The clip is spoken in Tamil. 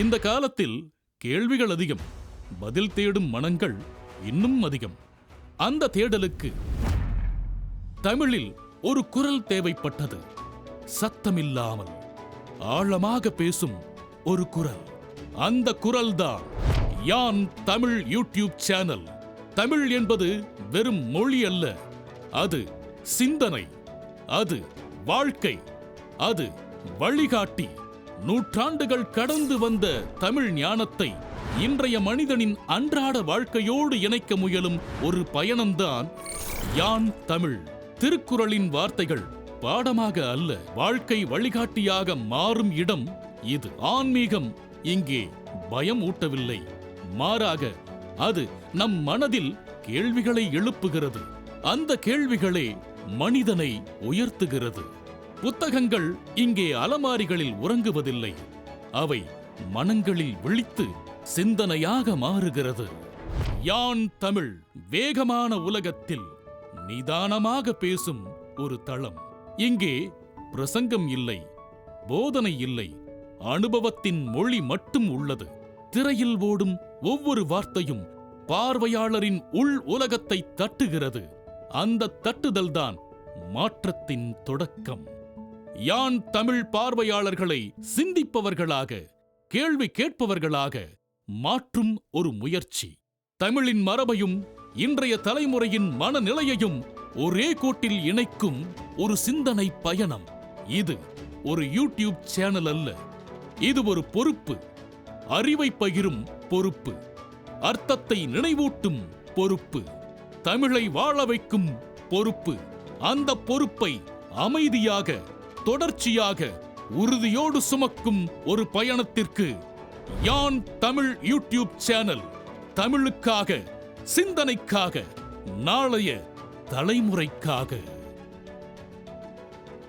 இந்த காலத்தில் கேள்விகள் அதிகம் பதில் தேடும் மனங்கள் இன்னும் அதிகம். அந்த தேடலுக்கு தமிழில் ஒரு குரல் தேவைப்பட்டது சத்தமில்லாமல் ஆழமாக பேசும் ஒரு குரல். அந்த குரல்தான் யான் தமிழ் யூடியூப் சேனல். தமிழ் என்பது வெறும் மொழி அல்ல அது சிந்தனை அது வாழ்க்கை அது வழிகாட்டி. நூற்றாண்டுகள் கடந்து வந்த தமிழ் ஞானத்தை இன்றைய மனிதனின் அன்றாட வாழ்க்கையோடு இணைக்க முயலும் ஒரு பயணம்தான் யான் தமிழ். திருக்குறளின் வார்த்தைகள் பாடமாக அல்ல வாழ்க்கை வழிகாட்டியாக மாறும் இடம் இது. ஆன்மீகம் இங்கே பயம் ஊட்டவில்லை. மாறாக அது நம் மனதில் கேள்விகளை எழுப்புகிறது. அந்த கேள்விகளே மனிதனை உயர்த்துகிறது. புத்தகங்கள் இங்கே அலமாரிகளில் உறங்குவதில்லை. அவை மனங்களில் விழித்து சிந்தனையாக மாறுகிறது. யான் தமிழ் வேகமான உலகத்தில் நிதானமாக பேசும் ஒரு தளம். இங்கே பிரசங்கம் இல்லை போதனை இல்லை அனுபவத்தின் மொழி மட்டும் உள்ளது. திரையில் ஓடும் ஒவ்வொரு வார்த்தையும் பார்வையாளரின் உள் உலகத்தை தட்டுகிறது. அந்த தட்டுதல்தான் மாற்றத்தின் தொடக்கம். யான் தமிழ் பார்வையாளர்களை சிந்திப்பவர்களாக கேள்வி கேட்பவர்களாக மாற்றும் ஒரு முயற்சி. தமிழின் மரபையும் இன்றைய தலைமுறையின் மனநிலையையும் ஒரே கோட்டில் இணைக்கும் ஒரு சிந்தனை பயணம். இது ஒரு யூடியூப் சேனல் அல்ல. இது ஒரு பொறுப்பு. அறிவை பகிரும் பொறுப்பு. அர்த்தத்தை நினைவூட்டும் பொறுப்பு. தமிழை வாழ வைக்கும் பொறுப்பு. அந்த பொறுப்பை அமைதியாக தொடர்ச்சியாக உறுதியோடு சுமக்கும் ஒரு பயணத்திற்கு யான் தமிழ் யூடியூப் சேனல் தமிழுக்காக சிந்தனைக்காக நாளைய தலைமுறைக்காக.